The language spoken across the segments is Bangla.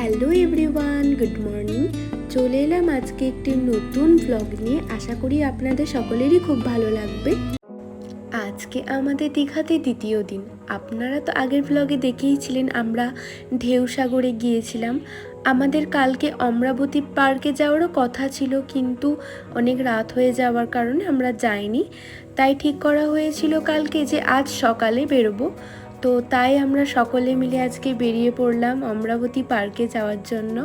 Hello everyone, good morning. চলে এলাম আজকে একটি নতুন ব্লগ নিয়ে। আশা করি আপনাদের সকলেরই খুব ভালো লাগবে। আজকে আমাদের দীঘাতে দ্বিতীয় দিন। আপনারা তো আগের ব্লগে দেখেইছিলেন আমরা ঢেউ সাগরে গিয়েছিলাম। আমাদের কালকে অমরাবতী পার্কে যাওয়ারও কথা ছিল, কিন্তু অনেক রাত হয়ে যাওয়ার কারণে আমরা যাইনি। তাই ঠিক করা হয়েছিল কালকে যে আজ সকালে বেরোবো। তো তাই আমরা সকলে মিলে আজকে বেরিয়ে পড়লাম অমরাবতী পার্কে যাওয়ার জন্য।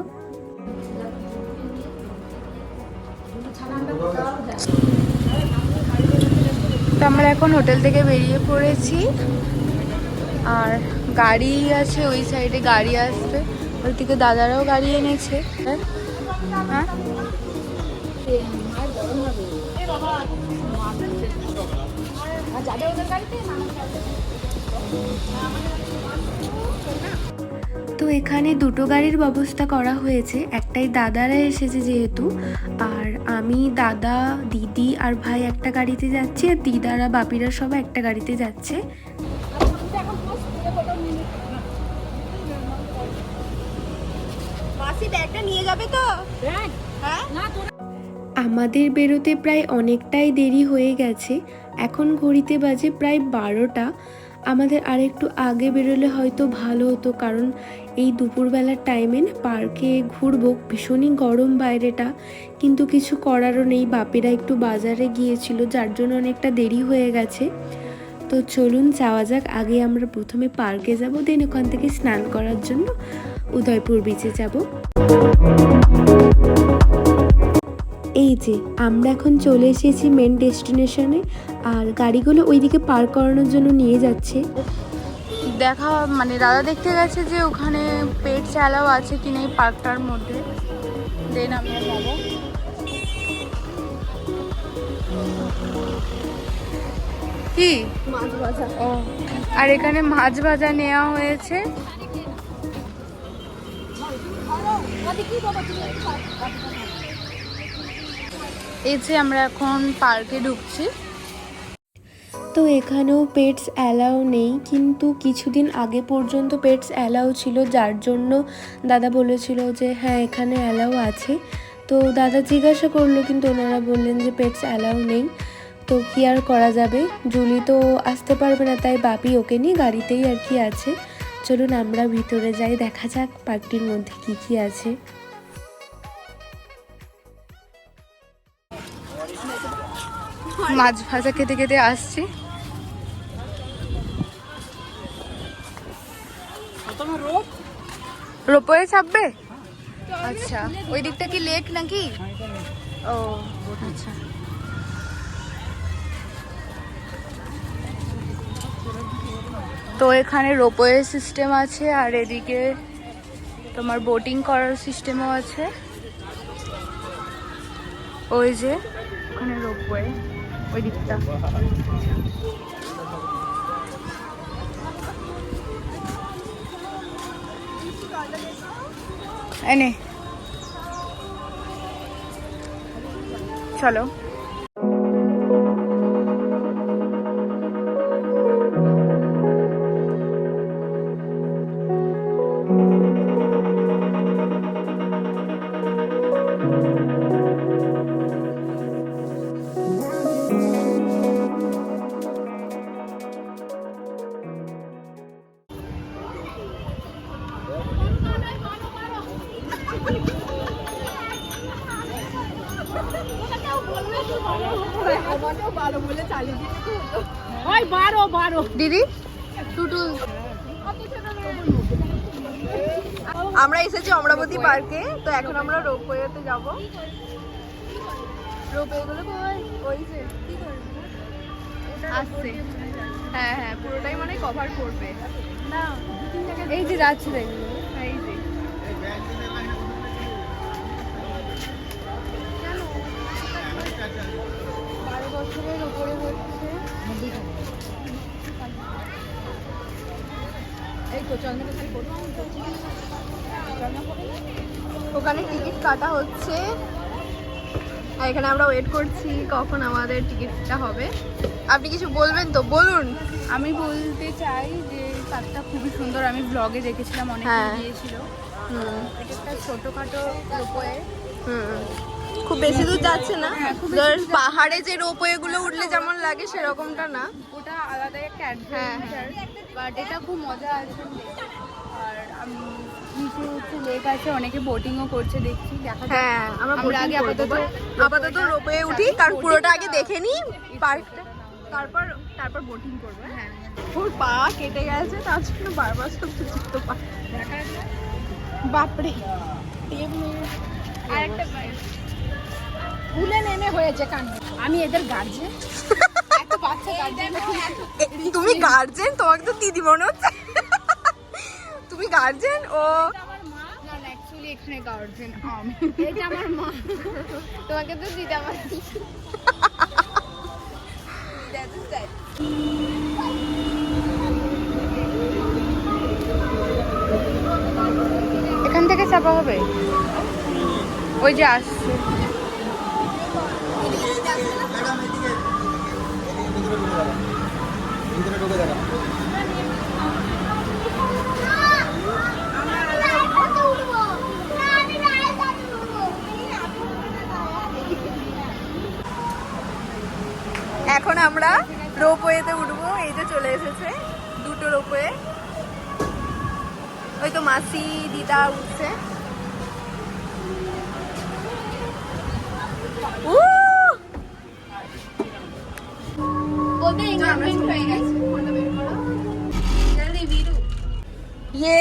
তো আমরা এখন হোটেল থেকে বেরিয়ে পড়েছি। আর গাড়ি আছে, ওই সাইডে গাড়ি আসবে। ওই থেকে দাদারাও গাড়ি এনেছে। হ্যাঁ? তো এখানে দুটো গাড়ির ব্যবস্থা করা হয়েছে। একটাই দাদারা এসেছে যেহেতু আর আমি দাদা দিদি আর ভাই একটা গাড়িতে যাচ্ছি আর দিদারা বাপিরা সবাই একটা গাড়িতে যাচ্ছে। মাসি ব্যাগটা নিয়ে যাবে তো? হ্যাঁ? আমাদের বেরোতে প্রায় অনেকটাই দেরি হয়ে গেছে। এখন ঘড়িতে বাজে প্রায় বারোটা। আমাদের আর একটু আগে বেরোলে হয়তো ভালো হতো, কারণ এই দুপুরবেলার টাইমে না পার্কে ঘুরবো, ভীষণই গরম বাইরেটা, কিন্তু কিছু করারও নেই, বাপেরা একটু বাজারে গিয়েছিল, যার জন্য অনেকটা দেরি হয়ে গেছে। তো চলুন, যাওয়া যাক, আগে আমরা প্রথমে পার্কে যাব দেন ওখান থেকে স্নান করার জন্য উদয়পুর বিচে যাব। এই যে আমরা এখন চলে এসেছি মেন ডেস্টিনেশনে আর গাড়িগুলো ওইদিকে পার্ক করানোর জন্য নিয়ে যাচ্ছে। দেখা মানে দাদা দেখতে গেছে যে ওখানে পেট চালাও আছে কি নেই পার্কটার মধ্যে। দেন আমরা যাব। কি? মাছ ভাজা। ও আর এখানে মাছ ভাজা নেওয়া হয়েছে। এই যে আমরা এখন পার্কে ঢুকছি। তো এখানেও পেটস অ্যালাউ নেই, কিন্তু কিছুদিন আগে পর্যন্ত পেটস অ্যালাউ ছিল, যার জন্য দাদা বলেছিল যে হ্যাঁ এখানে অ্যালাউ আছে। তো দাদা জিজ্ঞাসা করল, কিন্তু ওনারা বললেন যে পেটস অ্যালাউ নেই। তো কি আর করা যাবে? জুলি তো আসতে পারবে না, তাই বাপি ওকে নিয়ে গাড়িতেই আর কি আছে। চলুন আমরা ভিতরে যাই, দেখা যাক পার্কটির মধ্যে কি কি আছে। মাছ ভাজা খেতে খেতে আসছি। রোপওয়ে চাপবে আচ্ছা। ওই দিকটা কি লেক নাকি? ও আচ্ছা। তো এখানে রোপওয়ে সিস্টেম আছে আর এদিকে তোমার বোটিং করার সিস্টেমও আছে। ওই যে, ওখানে রোপওয়ে ওই দিকটা। এনে চলো। দিদি আমরা এসেছি অমরাবতী পার্কে তো এখন আমরা রোপওয়েতে যাব। রোপওয়ে কই ওই যে কি করবে আসছে। হ্যাঁ হ্যাঁ পুরোটাই মানে কভার করবে। না। এই যে যাচ্ছে দেখল বছরের উপরে হচ্ছে এই তো ওখানে টিকিট কাটা হচ্ছে। আর এখানে আমরা ওয়েট করছি কখন আমাদের টিকিটটা হবে। আপনি কিছু বলবেন তো? বলুন। আমি বলতে চাই যে পার্কটা খুবই সুন্দর। আমি ব্লগে দেখেছিলাম অনেক হ্যাঁ। গিয়েছিল এটা একটা ছোটখাটো রোপওয়ে হুম। খুব বেশি দূর যাচ্ছে না। ধর পাহাড়ে যে রোপওয়ে গুলো উঠলে যেমন লাগে সেরকমটা না। ওটা আলাদা একটা অ্যাডভেঞ্চার বাট এটা খুব মজা আছে। আর নিচে হচ্ছে লেক আছে অনেকে বোটিংও করছে দেখছি দেখা হ্যাঁ আমরা আমরা আগে আপাতত আপাতত রোপওয়ে উঠি কারণ পুরোটা আগে দেখে নিই পার্কটা তারপর তারপর বোটিং করব হ্যাঁ। ওর পা কেটে গেছে তার জন্য বারবার সব চিত্ত পা। বাপরে আর একটা ভুলে নেমে হয়েছে কাণ্ড আমি এদের গার্জেন বাচ্চা গার্জেন তুমি গার্জেন তোমাকে তো দিদি মনে হচ্ছে। তুমি গার্জেন ও। আমার মা। না না অ্যাকচুয়ালি এখানে গার্জেন আমি। এটা আমার মা। তোমাকে তো দিদি আমার এখান থেকে চাপা হবে? ওই যে আসছে। এখন আমরা রোপওয়েতে উঠবো, এই যে চলে এসেছে দুটো রোপওয়ে। ওই তো মাসি, দিদা উঠছে। উহ! ওদের এঙ্গেজমেন্ট হয়ে গেছে ইয়ে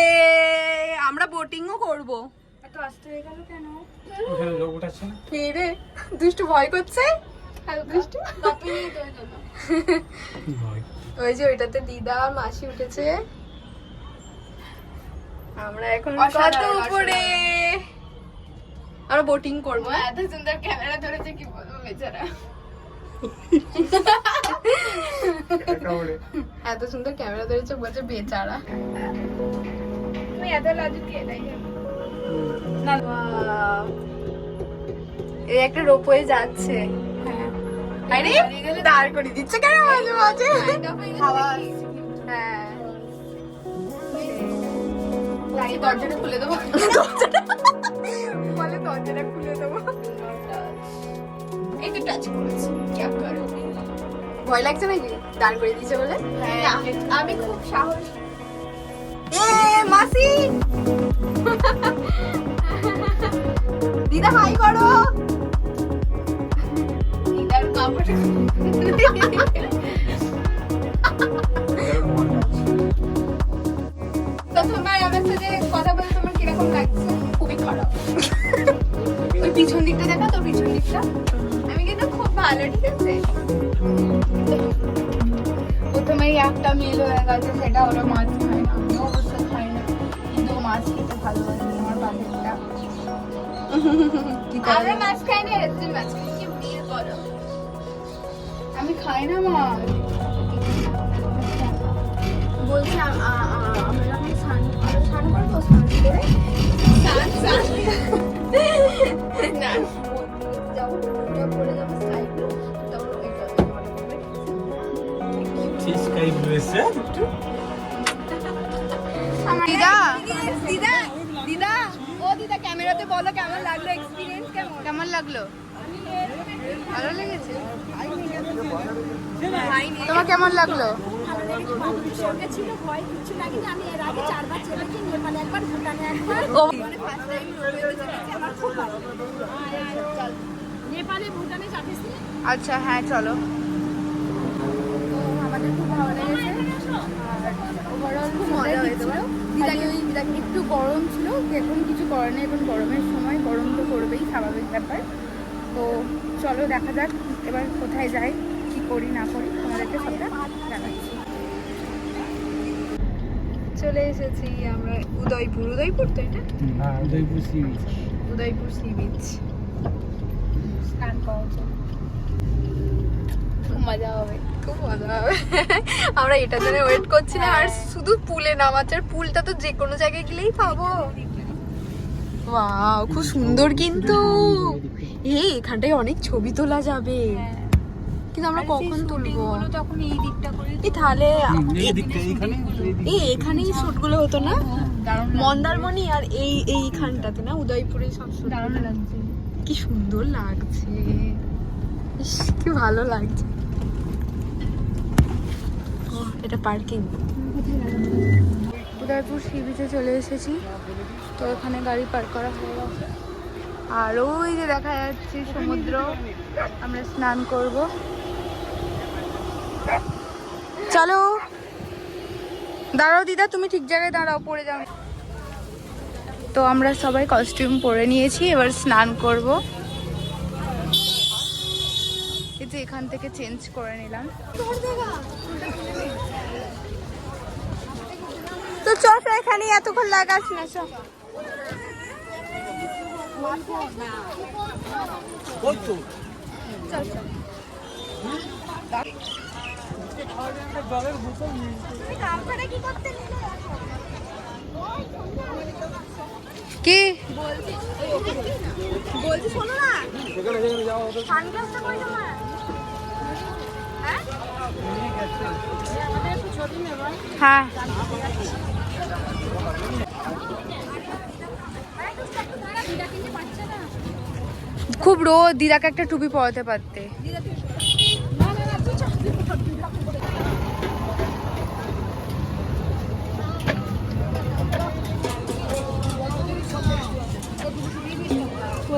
আমরা বোটিংও করব। এত আসতে হয়ে গেল কেন? ওখানে লোক উঠাচ্ছে না? কে রে? দুষ্টু ভয় করছে? দুষ্টু। ভয়। ওই যে ওইটাতে দিদা আর মাসি উঠেছে। আমরা এখন কত উপরে? আমরা বোটিং করব হ্যাঁ? এত সুন্দর ক্যামেরা ধরেছে কি বলব বেচারা? এত সুন্দর ক্যামেরা ধরেছে বলছে বেচারা। তুমি এত লাজুক কে এই একটা রোপওয়ে যাচ্ছে। আরে দাঁড় করে দিচ্ছে কেন মাঝে মাঝে? হাওয়া হ্যাঁ। দরজাটা খুলে দেবো। বলে দরজাটা খুলে দেবো। টাচ করেছি। ভয় লাগছে নাকি? দাঁড় করে দিয়েছে বলে? আমি খুব সাহস। মাসি! দিদা হাই করো। দিদার কাপড় আমার সাথে কথা বলে তোমার কীরকম লাগছে? খুবই খারাপ। ওই পিছন দিকটা দেখা তো পিছন দিকটা? কিন্তু খুব ভালো ঠিক আছে? প্রথমেই একটা মিল হয়ে গেছে সেটা হলো মাছ খায় না। আমি অবশ্য খাই না কিন্তু মাছ খেতে ভালোবাসি আমার বান্ধবীটা কি আমরা মাছ খাই না মাছ খাই কি করো? আমি খাই না মাছ। বলছি আমরা যখন স্নান স্নান করব? স্নান করে? স্নান স্নান না। যখন পুজো করে যাব স্কাই ব্লু তখন ওইটা ঠিক স্কাই ব্লু এসে দিদা দিদা দিদা ও দিদা ক্যামেরাতে বলো কেমন লাগল এক্সপিরিয়েন্স কেমন? কেমন লাগল? ভালো লেগেছে? তোমার কেমন লাগল? ও আচ্ছা হ্যাঁ চলো। আমাদের খুব ভালো লেগেছে। ওভারঅল খুব মজা হয়েছে দিদাকে ওই দিদাকে একটু গরম ছিল এখন কিছু করার নেই এখন গরমের সময়। গরম তো করবেই স্বাভাবিক ব্যাপার। তো চলো দেখা যাক এবার কোথায় যাই কি করি না করি তোমাদেরকে সবটা জানাচ্ছি। চলে এসেছি আমরা উদয়পুর। উদয়পুর তো এটা? হ্যাঁ Udaypur sea beach Udaypur sea beach স্নান করা খুব মজা হবে খুব মজা হবে। আমরা এটার জন্য ওয়েট করছি না আর শুধু পুলে নামাচ্ছে আর পুলটা তো যে কোনো জায়গায় গেলেই পাবো। ওয়াও খুব সুন্দর কিন্তু। এই এখানটায় অনেক ছবি তোলা যাবে। কিন্তু আমরা কখন তুলবো? তখন এই দিকটা করে এই তাহলে এই এখানেই শুটগুলো হতো না? মন্দারমণি আর এই এইখানটাতে না উদয়পুরে সব shoot দারুণ লাগছে। কি সুন্দর লাগছে। কি ভালো লাগছে। এটা পার্কিং। উদয়পুর সি বিচে চলে এসেছি। তো এখানে গাড়ি পার্ক করা হয়ে গেছে। আর ওই যে দেখা যাচ্ছে সমুদ্র। আমরা স্নান করব। চলো। দাঁড়াও দিদা, তুমি ঠিক জায়গায় দাঁড়াও, পড়ে যাও। তো আমরা সবাই কস্টিউম পরে নিয়েছি এবার স্নান করব। এই যে এখান থেকে চেঞ্জ করে নিলাম। তো চ চ, এখানে এতক্ষণ লাগাস না তো জলের বোতল কি বলছি কই তোমার হ্যাঁ? খুব রোদ দিদাকে একটা টুপি পরাতে পারতে।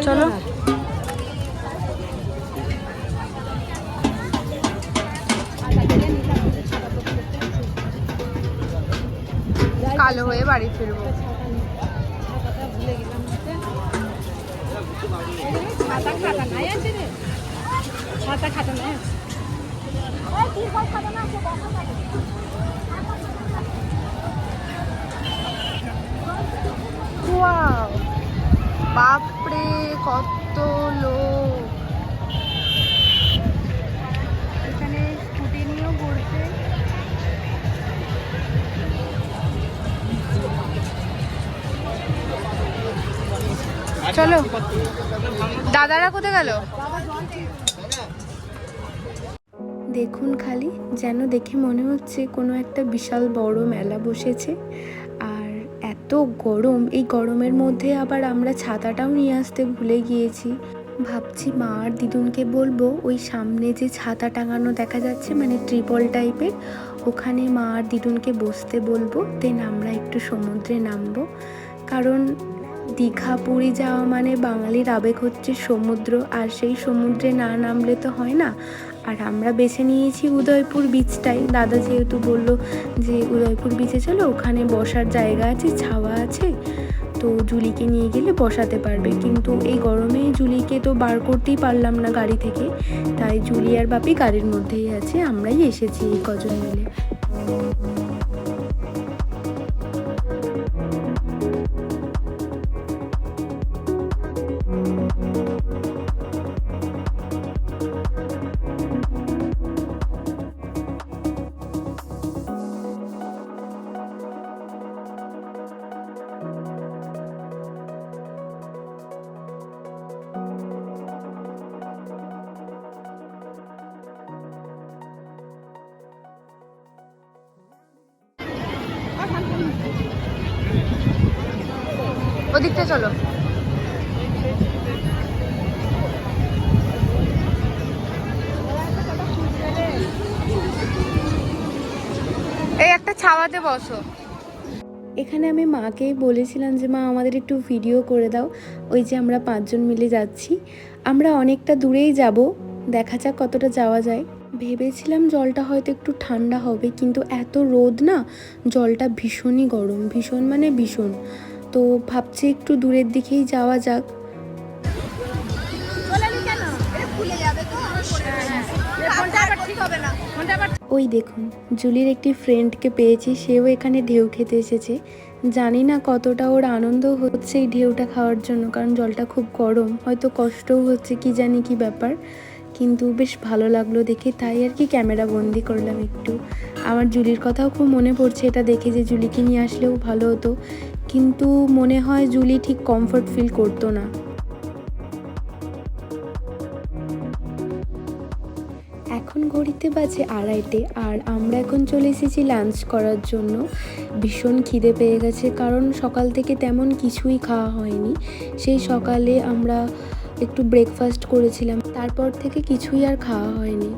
চলো। কালো হয়ে বাড়ি ফিরবো। ওয়াও বাপরে, কত লোক। এখানে স্কুটি নিয়েও ঘুরছে। চলো, দাদারা কোথায় গেল? দেখুন খালি, যেন দেখে মনে হচ্ছে কোনো একটা বিশাল বড় মেলা বসেছে। এত গরম, এই গরমের মধ্যে আবার আমরা ছাতাটাও নিয়ে আসতে ভুলে গিয়েছি। ভাবছি মা আর দিদুনকে বলব, ওই সামনে যে ছাতা টাঙানো দেখা যাচ্ছে মানে ট্রিপল টাইপের, ওখানে মা আর দিদুনকে বসতে বলব, দেন আমরা একটু সমুদ্রে নামবো। কারণ দীঘা পুরী যাওয়া মানে বাঙালির আবেগ হচ্ছে সমুদ্র, আর সেই সমুদ্রে না নামলে তো হয় না। আর আমরা বেছে নিয়েছি উদয়পুর বিচটাই দাদা যেহেতু বলল যে উদয়পুর বিচে চলো, ওখানে বসার জায়গা আছে, ছাওয়া আছে। তো জুলিকে নিয়ে গেলে বসাতে পারবে। কিন্তু এই গরমে জুলিকে তো বার করতেই পারলাম না গাড়ি থেকে। তাই জুলি আর বাপি গাড়ির মধ্যেই আছে। আমরাই এসেছি এই কজন মিলে। ওদিকটা চলো। এই একটা ছাওয়াতে বসো। এখানে আমি মাকে বলেছিলাম যে, মা, আমাদের একটু ভিডিও করে দাও। ওই যে আমরা পাঁচজন মিলে যাচ্ছি। আমরা অনেকটা দূরেই যাব। দেখা যাক কতটা যাওয়া যায়। ভেবেছিলাম জলটা হয়তো একটু ঠান্ডা হবে, কিন্তু এত রোদ না, জলটা ভীষণই গরম। ভীষণ মানে ভীষণ। তো ভাবছি একটু দূরের দিকেই যাওয়া যাক। ওই দেখুন জুলির একটি ফ্রেন্ডকে পেয়েছি সেও এখানে ঢেউ খেতে এসেছে। জানি না কতটা ওর আনন্দ হচ্ছে এই ঢেউটা খাওয়ার জন্য কারণ জলটা খুব গরম হয়তো কষ্টও হচ্ছে কি জানি কি ব্যাপার। কিন্তু বেশ ভালো লাগল দেখে তাই আর কি ক্যামেরা বন্দি করলাম একটু। আমার জুলির কথাও খুব মনে পড়ছে এটা দেখে যে জুলিকে নিয়ে আসলেও ভালো হতো। কিন্তু মনে হয় জুলি ঠিক কমফর্ট ফিল করতো না। এখন ঘড়িতে বাজে আড়াইটে আর আমরা এখন চলে এসেছি লাঞ্চ করার জন্য। ভীষণ খিদে পেয়ে গেছে কারণ সকাল থেকে তেমন কিছুই খাওয়া হয়নি। সেই সকালে আমরা একটু ব্রেকফাস্ট করেছিলাম, তারপর থেকে কিছুই আর খাওয়া হয়নি।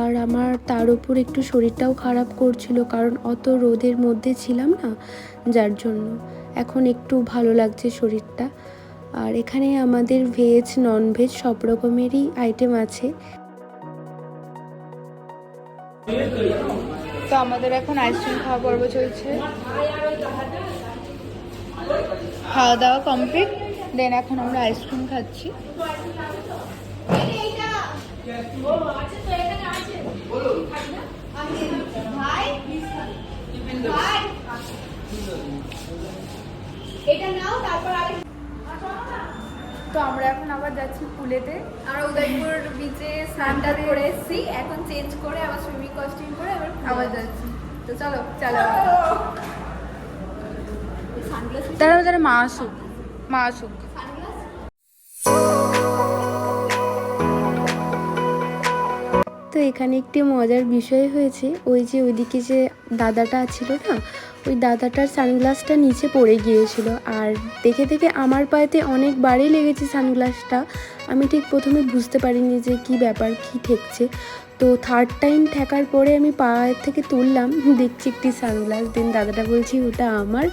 আর আমার তার উপর একটু শরীরটাও খারাপ করছিল কারণ অত রোদের মধ্যে ছিলাম না, যার জন্য। এখন একটু ভালো লাগছে শরীরটা। আর এখানে আমাদের ভেজ নন ভেজ সব রকমেরই আইটেম আছে। তো আমাদের এখন আইসক্রিম খাওয়া পর্ব চলছে। খাওয়া দাওয়া কমপ্লিট দেন এখন আমরা আইসক্রিম খাচ্ছি। তো আমরা এখন আবার যাচ্ছি পুলেতে। আমরা উদয়পুর বিচে স্নানটা করে এসেছি। এখন চেঞ্জ করে আবার সুইমিং কস্টিউম করে আবার আবার যাচ্ছি। তো চলো চলো। তারা তারা মা আসুক। মা আসুক। তো এখানে একটি মজার বিষয় হয়েছে। ওই যে ওইদিকে যে দাদাটা ছিল না ওই দাদাটার সানগ্লাসটা নিচে পড়ে গিয়েছিল। আর দেখে দেখে আমার পায়েতে অনেকবারই লেগেছে সানগ্লাসটা। আমি ঠিক প্রথমে বুঝতে পারিনি যে কি ব্যাপার, কি ঠেকছে। তো থার্ড টাইম ঠেকার পরে আমি পায়ের থেকে তুললাম, দেখছি একটি সানগ্লাস। দেন দাদাটা বলছি, ওটা আমার।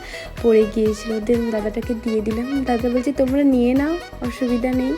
পড়ে গিয়েছিল। দেন দাদাটাকে দিয়ে দিলাম। দাদা বলছি, তোমরা নিয়ে নাও, অসুবিধা নেই।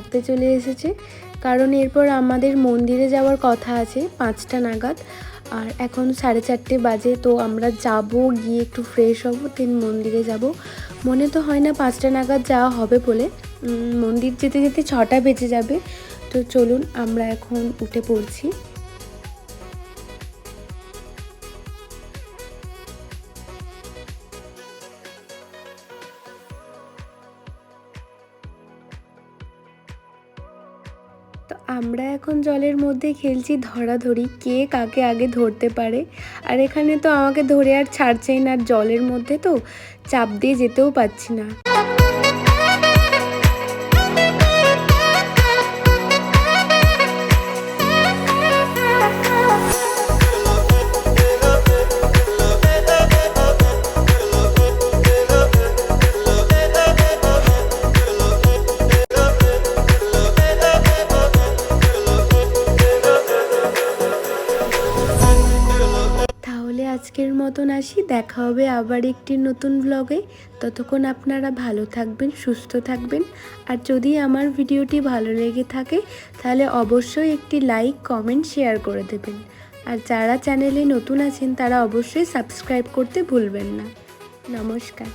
ডাকতে চলে এসেছে। কারণ এরপর আমাদের মন্দিরে যাওয়ার কথা আছে, পাঁচটা নাগাদ। আর এখন সাড়ে চারটে বাজে, তো আমরা যাব, গিয়ে একটু ফ্রেশ হব দেন মন্দিরে যাব। মনে তো হয় না পাঁচটা নাগাদ যাওয়া হবে বলে। মন্দির যেতে যেতে ছটা বেজে যাবে। তো চলুন, আমরা এখন উঠে পড়ছি। এখন জলের মধ্যে খেলছি ধরাধরি, কে কাকে আগে ধরতে পারে? আর এখানে তো আমাকে ধরে আর ছাড়ছেই না জলের মধ্যে তো চাপ দিয়ে যেতেও পাচ্ছি না। আসি, দেখা হবে আবার একটি নতুন ব্লগে ততক্ষণ আপনারা ভালো থাকবেন, সুস্থ থাকবেন। আর যদি আমার ভিডিওটি ভালো লেগে থাকে, তাহলে অবশ্যই একটি লাইক কমেন্ট শেয়ার করে দেবেন। আর যারা চ্যানেলে নতুন আছেন, তারা অবশ্যই সাবস্ক্রাইব করতে ভুলবেন না। নমস্কার।